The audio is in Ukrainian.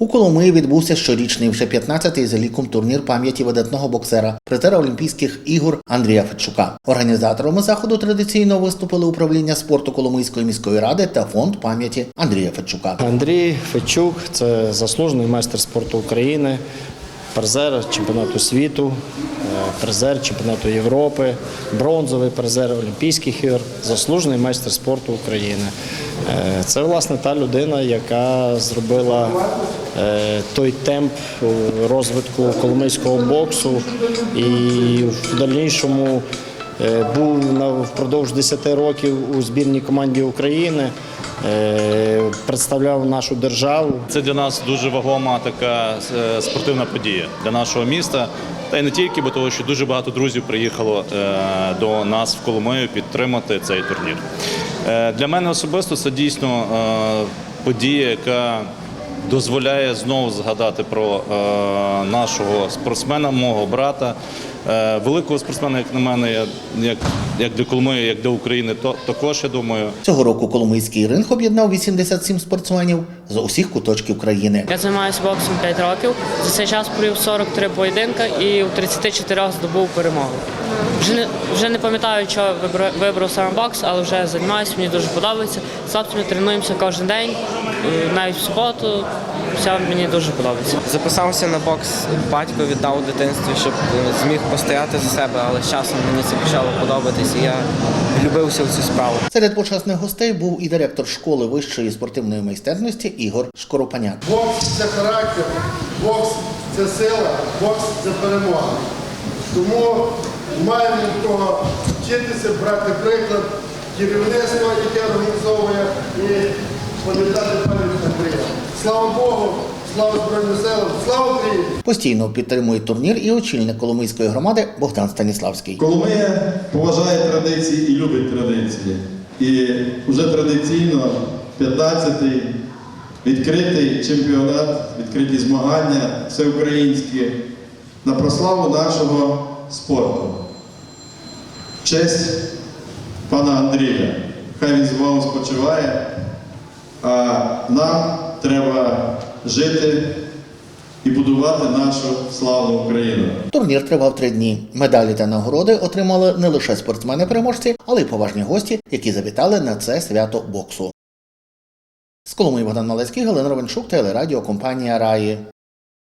У Коломиї відбувся щорічний вже 15-й за ліком турнір пам'яті видатного боксера, призера Олімпійських ігор Андрія Федчука. Організаторами заходу традиційно виступили управління спорту Коломийської міської ради та фонд пам'яті Андрія Федчука. Андрій Федчук це заслужений майстер спорту України, призер чемпіонату світу, е, призер чемпіонату Європи, бронзовий призер Олімпійських ігор, заслужений майстер спорту України. Е, Це власне та людина, яка зробила той темп е, розвитку коломийського боксу і в дальнішому е, був впродовж 10 років у збірній команді України. е, Представляв нашу державу. Це для нас дуже вагома така е, спортивна подія для нашого міста. Та й не тільки, бо того, що дуже багато друзів приїхало е, до нас в Коломию підтримати цей турнір. Е, Для мене особисто це дійсно е, подія, яка дозволяє знову згадати про е, нашого спортсмена, мого брата, е, великого спортсмена, як на мене, як, як для Коломиї, як для України, то також я думаю. Цього року Коломийський ринг об'єднав 87 спортсменів з усіх куточків країни. Я займаюся боксом 5 років. За цей час провів 43 поєдинка і у 34 здобув перемогу. Вже не, вже не пам'ятаю, що вибрав, вибрав саме бокс, але вже займаюся, мені дуже подобається. З хлопцями тренуємося кожен день, е, навіть в суботу. Все мені дуже подобається. Записався на бокс батько віддав у дитинстві, щоб е, зміг постояти за себе, але з часом мені це почало подобатись, і я влюбився в цю справу. Серед почесних гостей був і директор школи вищої спортивної майстерності Ігор Шкоропаняк. Бокс це характер, бокс це сила, бокс це перемога. Тому маємо від того вчитися, брати приклад керівництва, яке організовує, і пам'ятати пам'ять Андрія. Слава Богу, слава Збройним силам, слава Україні! Постійно підтримує турнір і очільник Коломийської громади Богдан Станіславський. Коломия поважає традиції і любить традиції. І вже традиційно 15-й відкритий чемпіонат, відкриті змагання всеукраїнські на прославу нашого спорту. Честь пана Андрія. Хай він з вами спочиває, а нам треба жити і будувати нашу славну Україну. Турнір тривав три дні. Медалі та нагороди отримали не лише спортсмени-переможці, але й поважні гості, які завітали на це свято боксу. З Коломиї Богдан Малецький, Галина Ровенчук, телерадіокомпанія Раї.